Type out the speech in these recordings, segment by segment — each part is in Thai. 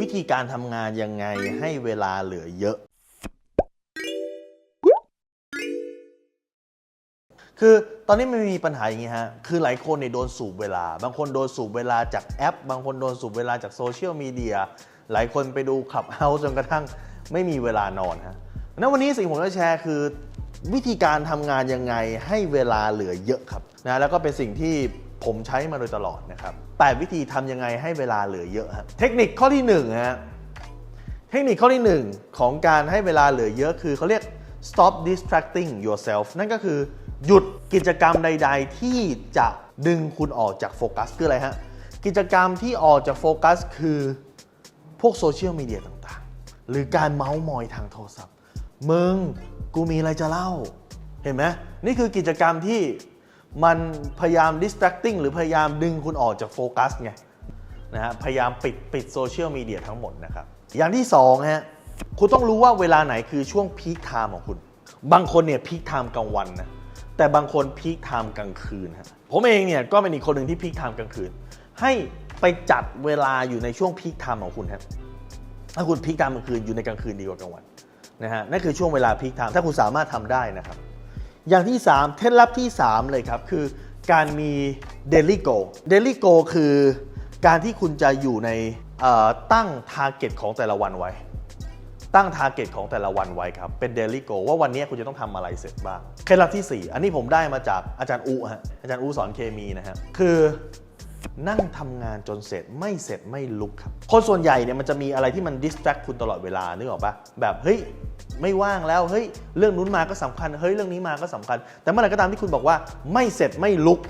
วิธีการทำงานยังไงให้เวลาเหลือเยอะ คือตอนนี้มันมีปัญหาอย่างนี้ฮะ คือหลายคนเนี่ยโดนสูบเวลา บางคนโดนสูบเวลาจากแอป บางคนโดนสูบเวลาจากโซเชียลมีเดีย หลายคนไปดูขับเฮาจนกระทั่งไม่มีเวลานอนฮะนั้นวันนี้สิ่งผมจะแชร์คือวิธีการทำงานยังไงให้เวลาเหลือเยอะครับนะแล้วก็เป็นสิ่งที่ ผมใช้มาโดยตลอดนะครับแปดวิธีทำยังไงให้เวลาเหลือเยอะฮะเทคนิคข้อที่หนึ่งฮะเทคนิคข้อที่หนึ่งของการให้เวลาเหลือเยอะคือเขาเรียก stop distracting yourself นั่นก็คือหยุดกิจกรรมใด ๆ ที่จะดึงคุณออกจากโฟกัสคืออะไรฮะ กิจกรรมที่ออกจากโฟกัสคือพวกโซเชียลมีเดียต่างๆ หรือการเมาส์มอยทางโทรศัพท์ มึง กูมีอะไรจะเล่า เห็นไหมนี่คือกิจกรรมที่ มันพยายาม distracting หรือพยายามดึงคุณออกจากโฟกัสไงนะฮะพยายามปิดปิดโซเชียลมีเดียทั้งหมดนะครับ อย่างที่2ฮะคุณต้องรู้ว่าเวลาไหนคือช่วงพีคไทม์ของคุณ บางคนเนี่ยพีคไทม์กลางวันนะแต่บางคนพีคไทม์กลางคืนฮะผมเองเนี่ยก็เป็นอีกคนหนึ่งที่พีคไทม์กลางคืน ให้ไปจัดเวลาอยู่ในช่วงพีคไทม์ของคุณครับถ้าคุณพีคไทม์กลางคืนอยู่ในกลางคืนดีกว่ากลางวันนะฮะนั่นคือช่วงเวลาพีคไทม์ถ้าคุณสามารถทำได้นะครับ อย่างที่ 3 เคล็ดลับที่ 3 เลยครับ คือการมี daily goal daily goal คือการที่คุณจะอยู่ในตั้ง target ของแต่ละวันไว้ ตั้ง target ของแต่ละวันไว้ครับ เป็น daily goal ว่าวันนี้คุณจะต้องทำอะไรเสร็จบ้าง เคล็ดลับที่ 4 อันนี้ผมได้มาจากอาจารย์อูฮะอาจารย์อูสอนเคมีนะฮะคือ นั่งทำงานจนเสร็จไม่เสร็จไม่ลุกครับ คนส่วนใหญ่เนี่ยมันจะมีอะไรที่มัน distract คุณตลอดเวลานึกออกปะแบบเฮ้ยไม่ว่างแล้วเฮ้ยเรื่องนู้นมาก็สำคัญเฮ้ยเรื่องนี้มาก็สำคัญ แต่เมื่อไหร่ก็ตามที่คุณบอกว่าไม่เสร็จไม่ลุก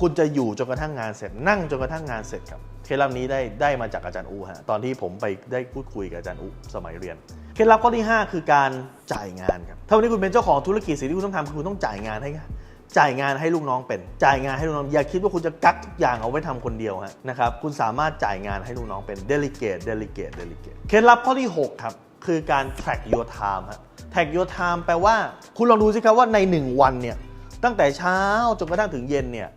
คุณจะอยู่จนกระทั่งงานเสร็จ นั่งจนกระทั่งงานเสร็จครับเคล็ดลับนี้ได้ได้มาจากอาจารย์อูฮะตอนที่ผมไปได้พูดคุยกับอาจารย์อูสมัยเรียนเคล็ดลับข้อที่ 5 คือการจ่ายงานครับถ้าวันนี้คุณเป็นเจ้าของธุรกิจสิ่งที่คุณต้องทำคือคุณต้องจ่ายงานให้ จ่ายงานให้ลูกน้องเป็น จ่ายงานให้ลูกน้อง อย่าคิดว่าคุณจะกักทุกอย่างเอาไว้ทำคนเดียวฮะนะครับ คุณสามารถจ่ายงานให้ลูกน้องเป็น delegate delegate delegate เคล็ดลับข้อที่หกครับ คือการ track your time ฮะ track your time แปลว่า คุณลองดูสิครับว่าใน 1 วันเนี่ย ตั้งแต่เช้าจนกระทั่งถึงเย็นเนี่ย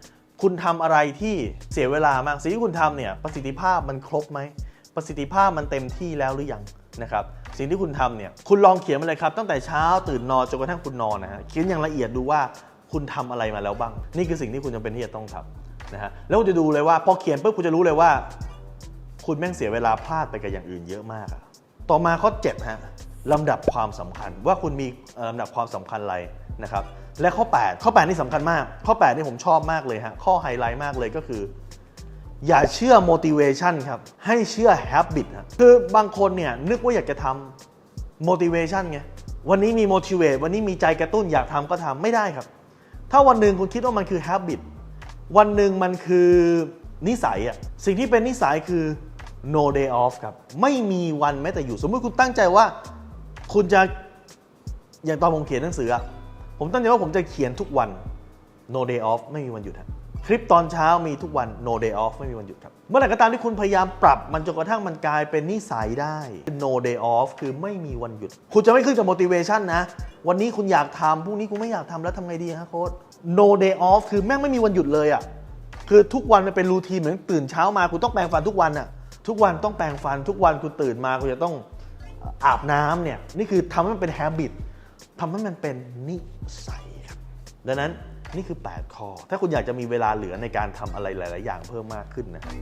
คุณทำอะไรที่เสียเวลามาก สิ่งที่คุณทำเนี่ย ประสิทธิภาพมันครบไหม ประสิทธิภาพมันเต็มที่แล้วหรือยังนะครับสิ่งที่คุณทำเนี่ยคุณลองเขียนมาเลยครับ ตั้งแต่เช้าตื่นนอนจนกระทั่งคุณนอนนะฮะเขียนอย่างละเอียดดูว่า คุณทำอะไรมาแล้วบ้าง นี่คือสิ่งที่คุณจำเป็นที่จะต้องทำนะฮะแล้วคุณจะดูเลยว่าพอเขียนปุ๊บคุณจะรู้เลยว่า คุณแม่งเสียเวลาพลาดไปกับอย่างอื่นเยอะมากอะต่อมาข้อ7ฮะลำดับความสำคัญว่าคุณมีลำดับความสำคัญอะไรนะครับและข้อ 8 ข้อ 8 นี่สำคัญมาก ข้อ 8 นี่ผมชอบมากเลยฮะข้อไฮไลท์มากเลยก็คือ อย่าเชื่อ motivation ครับ ให้เชื่อ habit ฮะคือบางคนเนี่ยนึกว่าอยากจะทำ motivation ไงวันนี้มี motivate วันนี้มีใจกระตุ้นอยากทำก็ทำไม่ได้ครับ ถ้าวันหนึ่งคุณคิดว่ามันคือ habit วันหนึ่งมันคือนิสัยอะสิ่งที่เป็นนิสัยคือ no day off ครับ ไม่มีวันแม้แต่อยู่ สมมติคุณตั้งใจว่า คุณจะอย่างตอนผมเขียนหนังสืออะผมตั้งใจว่าผมจะเขียนทุกวัน no day off ไม่มีวันหยุดครับ คลิปตอนเช้ามีทุกวัน no day off ไม่มีวันหยุดครับ เมื่อไหร่ก็ตามที่คุณพยายามปรับ มันจนกระทั่งมันกลายเป็นนิสัยได้ no day off คือไม่มีวันหยุด คุณจะไม่ขึ้นกับ motivation นะ วันนี้คุณอยากทำพรุ่งนี้คุณไม่อยากทำแล้วทำไงดีฮะโค้ด no day off คือแม่งไม่มีวันหยุดเลยอะคือทุกวันมันเป็นรูทีนเหมือนตื่นเช้ามาคุณต้องแปรงฟันทุกวันอะทุกวันต้องแปรงฟันทุกวันคุณตื่นมาคุณจะต้องอาบน้ำเนี่ยนี่คือทำให้มันเป็น habit ทำให้มันเป็นนิสัยครับดังนั้น นี่คือ 8 ข้อ ถ้าคุณอยากจะมีเวลาเหลือในการทำอะไรหลาย ๆ อย่างเพิ่มมากขึ้นนะครับ